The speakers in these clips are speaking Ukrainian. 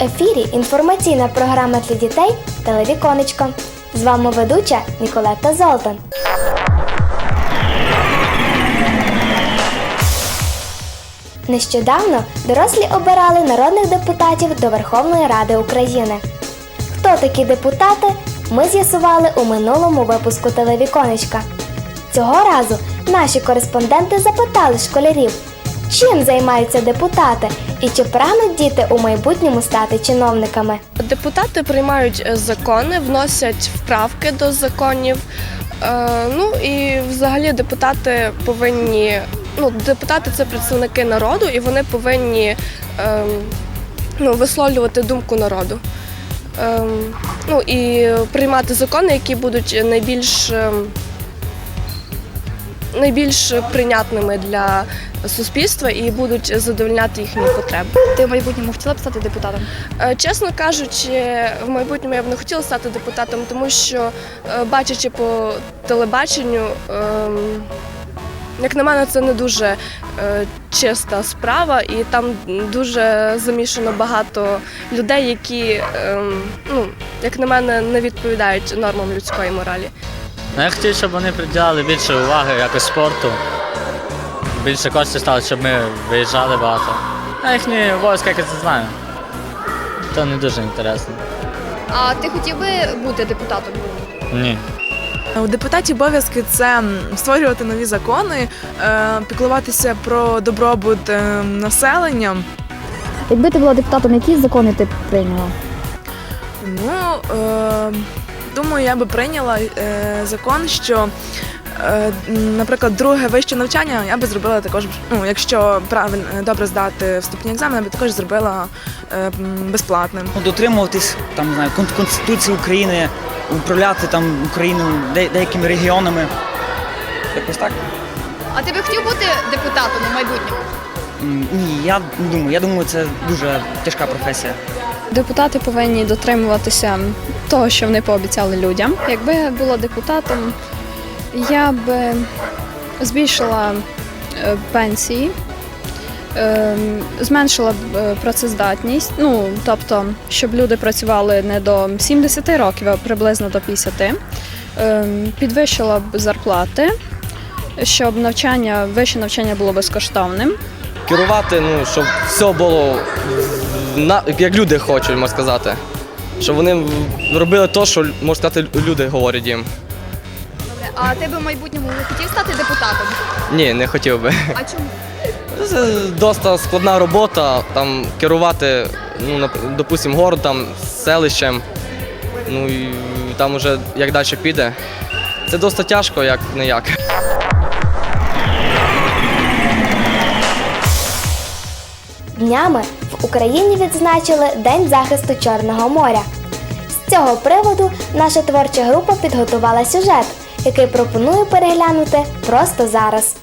Ефірі інформаційна програма для дітей Телевіконечко. З вами ведуча Ніколета Золтан. Нещодавно дорослі обирали народних депутатів до Верховної Ради України. Хто такі депутати, ми з'ясували у минулому випуску телевіконечка. Цього разу наші кореспонденти запитали школярів, чим займаються депутати і чи прагнуть діти у майбутньому стати чиновниками. Депутати приймають е, закони, вносять вправки до законів. Е, ну і взагалі депутати повинні. Ну, депутати це представники народу, і вони повинні ем, ну, висловлювати думку народу. Ем, ну і приймати закони, які будуть найбільш, ем, найбільш прийнятними для суспільства і будуть задовольняти їхні потреби. Ти в майбутньому хотіла б стати депутатом? Е, Чесно кажучи, в майбутньому я б не хотіла стати депутатом, тому що, е, бачачи по телебаченню, ем, як на мене, це не дуже е, чиста справа, і там дуже замішано багато людей, які, ем, ну, як на мене, не відповідають нормам людської моралі. Ну, я хотів, щоб вони приділяли більше уваги якось спорту. Більше коштів стало, щоб ми виїжджали багато. А їхні обов'язки, як я це знаю. То не дуже інтересно. А ти хотів би бути депутатом? Ні. У депутатів обов'язки це створювати нові закони, е, піклуватися про добробут е, населення. Якби ти була депутатом, які закони ти б прийняла? Ну, е, думаю, я би прийняла е, закон, що, е, наприклад, друге вище навчання я би зробила також, ну, якщо правильно добре здати вступні екзамени, я би також зробила е, безплатним. Ну, дотримуватись там не знаю кон- конституції України, управляти там Україною де- деякими регіонами. Якось так. А ти би хотів бути депутатом у майбутньому? Ні, я не думаю. Я думаю, це дуже тяжка професія. Депутати повинні дотримуватися того, що вони пообіцяли людям. Якби я була депутатом, я б збільшила е, пенсії, е, зменшила б е, працездатність. Ну тобто, щоб люди працювали не до 70 років, а приблизно до 50, Е, підвищила б зарплати, щоб навчання, вище навчання було безкоштовним. керувати, ну, щоб все було на, як люди хочуть, можна сказати. Щоб вони робили те, що можна сказати, люди говорять їм. Добре, А ти би в майбутньому не хотів стати депутатом? Ні, не хотів би. А чому? Це досить складна робота, там керувати, ну, нап- допустим, городом, селищем. Ну і там уже як далі піде. Це досить тяжко, як не як. Днями в Україні відзначили День захисту Чорного моря. З цього приводу наша творча група підготувала сюжет, який пропоную переглянути просто зараз.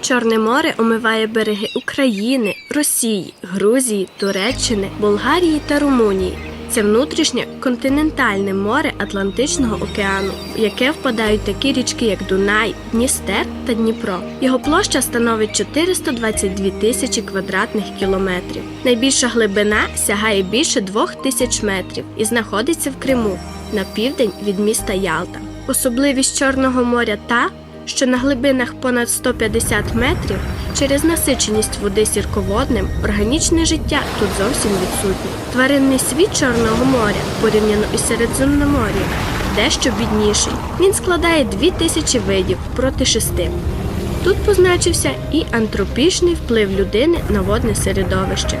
Чорне море омиває береги України, Росії, Грузії, Туреччини, Болгарії та Румунії. Це внутрішнє континентальне море Атлантичного океану, в яке впадають такі річки, як Дунай, Дністер та Дніпро. Його площа становить 422 тисячі квадратних кілометрів. Найбільша глибина сягає більше двох тисяч метрів і знаходиться в Криму на південь від міста Ялта. Особливість Чорного моря та, що на глибинах понад 150 метрів через насиченість води сірководним органічне життя тут зовсім відсутнє. Тваринний світ Чорного моря порівняно із Середземномор'ям дещо бідніший. Він складає 2000 видів проти шести. Тут позначився і антропічний вплив людини на водне середовище.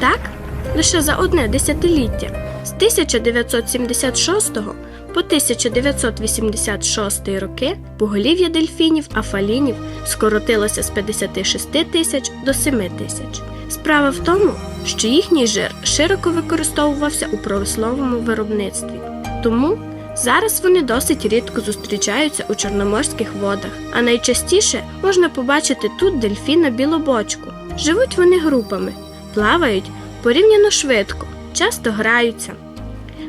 Так, лише за одне десятиліття з 1976 по 1986 роки поголів'я дельфінів афалінів скоротилося з 56 тисяч до 7 тисяч. Справа в тому, що їхній жир широко використовувався у промисловому виробництві. Тому зараз вони досить рідко зустрічаються у чорноморських водах, а найчастіше можна побачити тут дельфіна білобочку. Живуть вони групами, плавають порівняно швидко, часто граються,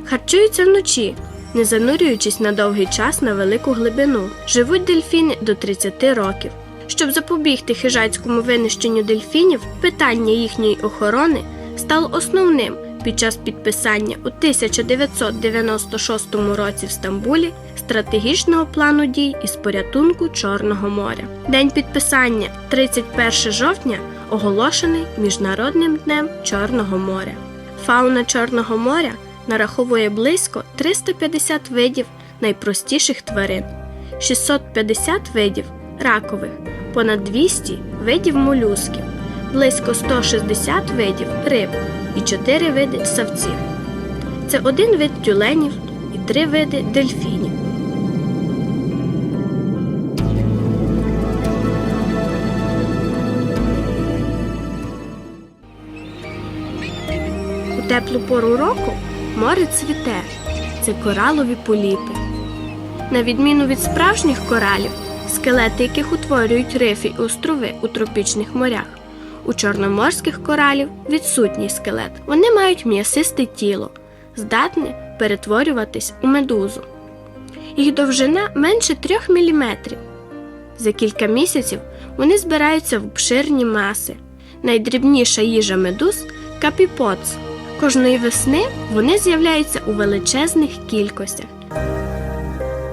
харчуються вночі, не занурюючись на довгий час на велику глибину. Живуть дельфіни до 30 років. Щоб запобігти хижацькому винищенню дельфінів, питання їхньої охорони стало основним під час підписання у 1996 році в Стамбулі стратегічного плану дій із порятунку Чорного моря. День підписання 31 жовтня оголошений Міжнародним днем Чорного моря. Фауна Чорного моря нараховує близько 350 видів найпростіших тварин, 650 видів ракових, понад 200 видів молюсків, близько 160 видів риб і 4 види савців. Це один вид тюленів і три види дельфінів. Теплу пору року море цвіте. Це коралові поліпи. На відміну від справжніх коралів, скелети яких утворюють рифи і острови у тропічних морях. У чорноморських коралів відсутній скелет. Вони мають м'ясисте тіло, здатне перетворюватись у медузу. Їх довжина менше 3 мм. За кілька місяців вони збираються в обширні маси. Найдрібніша їжа медуз капіпоц. Кожної весни вони з'являються у величезних кількостях.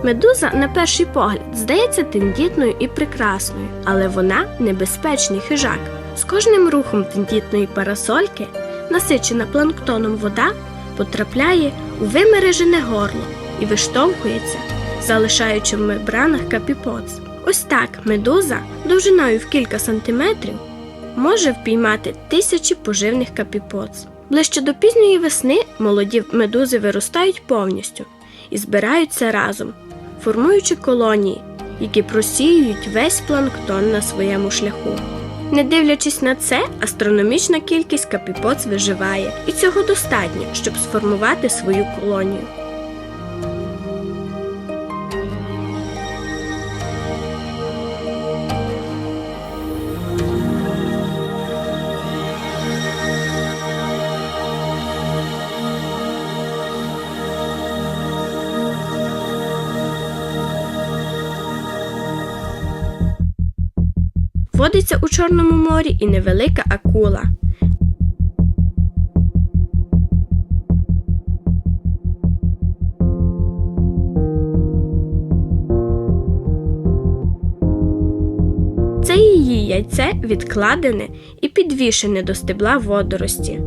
Медуза, на перший погляд, здається тендітною і прекрасною, але вона небезпечний хижак. З кожним рухом тендітної парасольки, насичена планктоном вода, потрапляє у вимережене горло і виштовхується, залишаючи в мембранах капіпоц. Ось так медуза довжиною в кілька сантиметрів може впіймати тисячі поживних капіпоц. Ближче до пізньої весни молоді медузи виростають повністю і збираються разом, формуючи колонії, які просіюють весь планктон на своєму шляху. Не дивлячись на це, астрономічна кількість капіпоц виживає, і цього достатньо, щоб сформувати свою колонію. Водиться у Чорному морі і невелика акула. Це її яйце відкладене і підвішене до стебла водорості.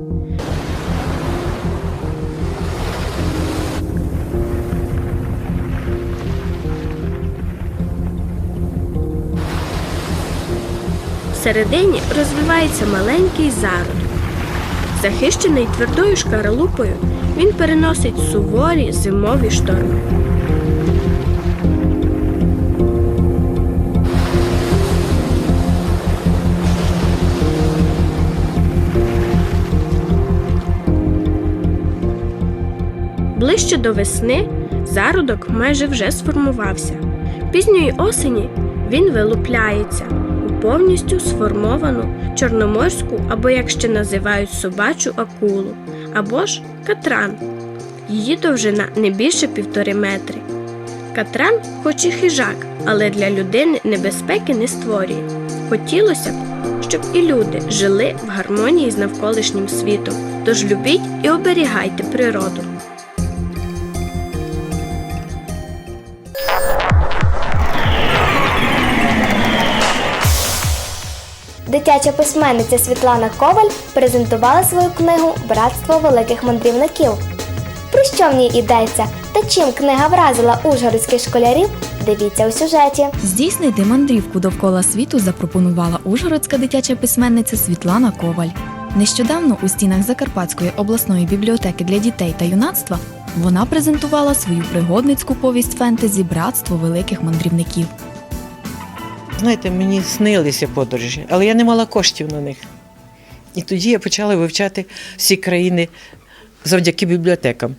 Всередині розвивається маленький зарод. Захищений твердою шкаралупою, він переносить суворі зимові шторми. Ближче до весни зародок майже вже сформувався. Пізньої осені він вилупляється повністю сформовану чорноморську або як ще називають собачу акулу, або ж катран. Її довжина не більше півтори метри. Катран, хоч і хижак, але для людини небезпеки не створює. Хотілося б, щоб і люди жили в гармонії з навколишнім світом. Тож любіть і оберігайте природу. Дитяча письменниця Світлана Коваль презентувала свою книгу Братство великих мандрівників. Про що в ній йдеться та чим книга вразила ужгородських школярів? Дивіться у сюжеті. Здійснити мандрівку довкола світу запропонувала ужгородська дитяча письменниця Світлана Коваль. Нещодавно у стінах Закарпатської обласної бібліотеки для дітей та юнацтва вона презентувала свою пригодницьку повість фентезі Братство великих мандрівників. Знаєте, мені снилися подорожі, але я не мала коштів на них. І тоді я почала вивчати всі країни завдяки бібліотекам.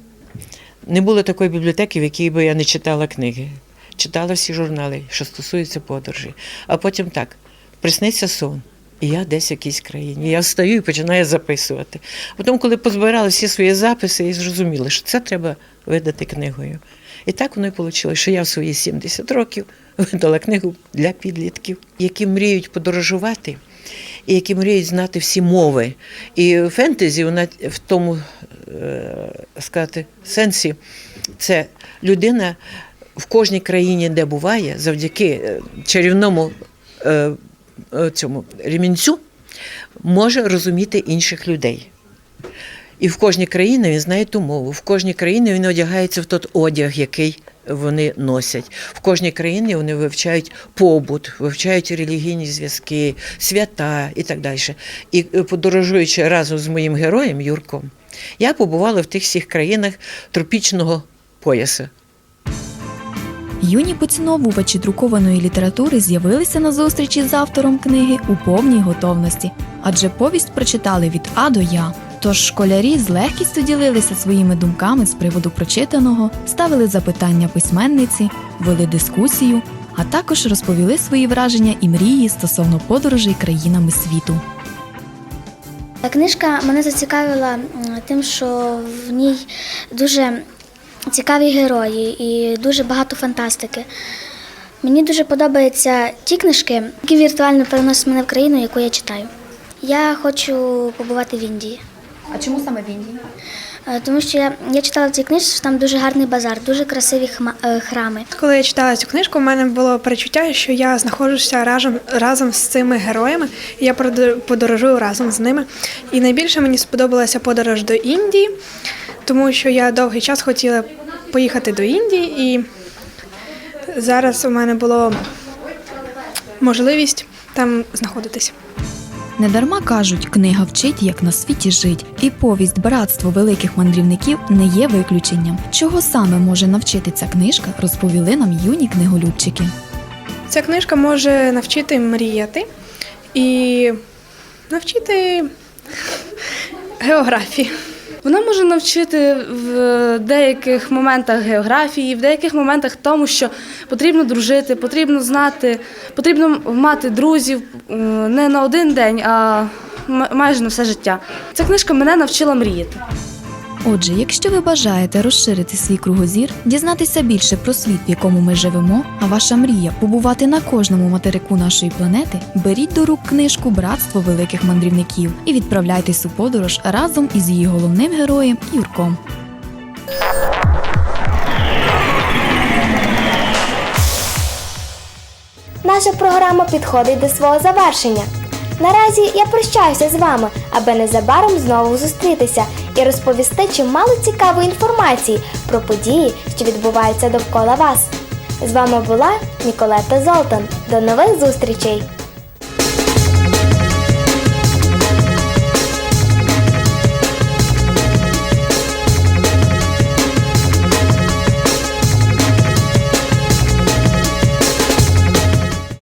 Не було такої бібліотеки, в якій би я не читала книги. Читала всі журнали, що стосуються подорожей. А потім так: присниться сон. І я десь в якійсь країні. Я встаю і починаю записувати. Потім, коли позбирала всі свої записи, я зрозуміла, що це треба видати книгою. І так воно і вийшло, що я в свої 70 років видала книгу для підлітків, які мріють подорожувати і які мріють знати всі мови. І фентезі вона в тому е, сказати, сенсі, це людина в кожній країні, де буває, завдяки е, чарівному е, цьому ремінцю, може розуміти інших людей. І в кожній країні він знає ту мову, в кожній країні він одягається в той одяг, який вони носять. В кожній країні вони вивчають побут, вивчають релігійні зв'язки, свята і так далі. І е, подорожуючи разом з моїм героєм Юрком, я побувала в тих всіх країнах тропічного пояса. Юні поціновувачі друкованої літератури з'явилися на зустрічі з автором книги у повній готовності, адже повість прочитали від А до Я. Тож школярі з легкістю ділилися своїми думками з приводу прочитаного, ставили запитання письменниці, вели дискусію, а також розповіли свої враження і мрії стосовно подорожей країнами світу. Книжка мене зацікавила тим, що в ній дуже цікаві герої і дуже багато фантастики. Мені дуже подобаються ті книжки, які віртуально переносять мене в країну, яку я читаю. Я хочу побувати в Індії. А чому саме в Індії? Е, Тому що я, я читала в цій книжці, що там дуже гарний базар, дуже красиві хма- е, храми. Коли я читала цю книжку, у мене було перечуття, що я знаходжуся разом, разом з цими героями, і я подорожую разом з ними. І найбільше мені сподобалася подорож до Індії, тому що я довгий час хотіла поїхати до Індії, і зараз у мене була можливість там знаходитися. Недарма кажуть, книга вчить, як на світі жить, і повість Братство великих мандрівників не є виключенням. Чого саме може навчити ця книжка, розповіли нам юні книголюбчики. Ця книжка може навчити мріяти і навчити географії. Вона може навчити в деяких моментах географії, в деяких моментах тому, що потрібно дружити, потрібно знати, потрібно мати друзів е, не на один день, а майже на все життя. Ця книжка мене навчила мріяти. Отже, якщо ви бажаєте розширити свій кругозір, дізнатися більше про світ, в якому ми живемо, а ваша мрія побувати на кожному материку нашої планети, беріть до рук книжку Братство великих мандрівників і відправляйтесь у подорож разом із її головним героєм Юрком. Наша програма підходить до свого завершення. Наразі я прощаюся з вами, аби незабаром знову зустрітися і розповісти чимало цікавої інформації про події, що відбуваються довкола вас. З вами була Ніколета Золтан. До нових зустрічей!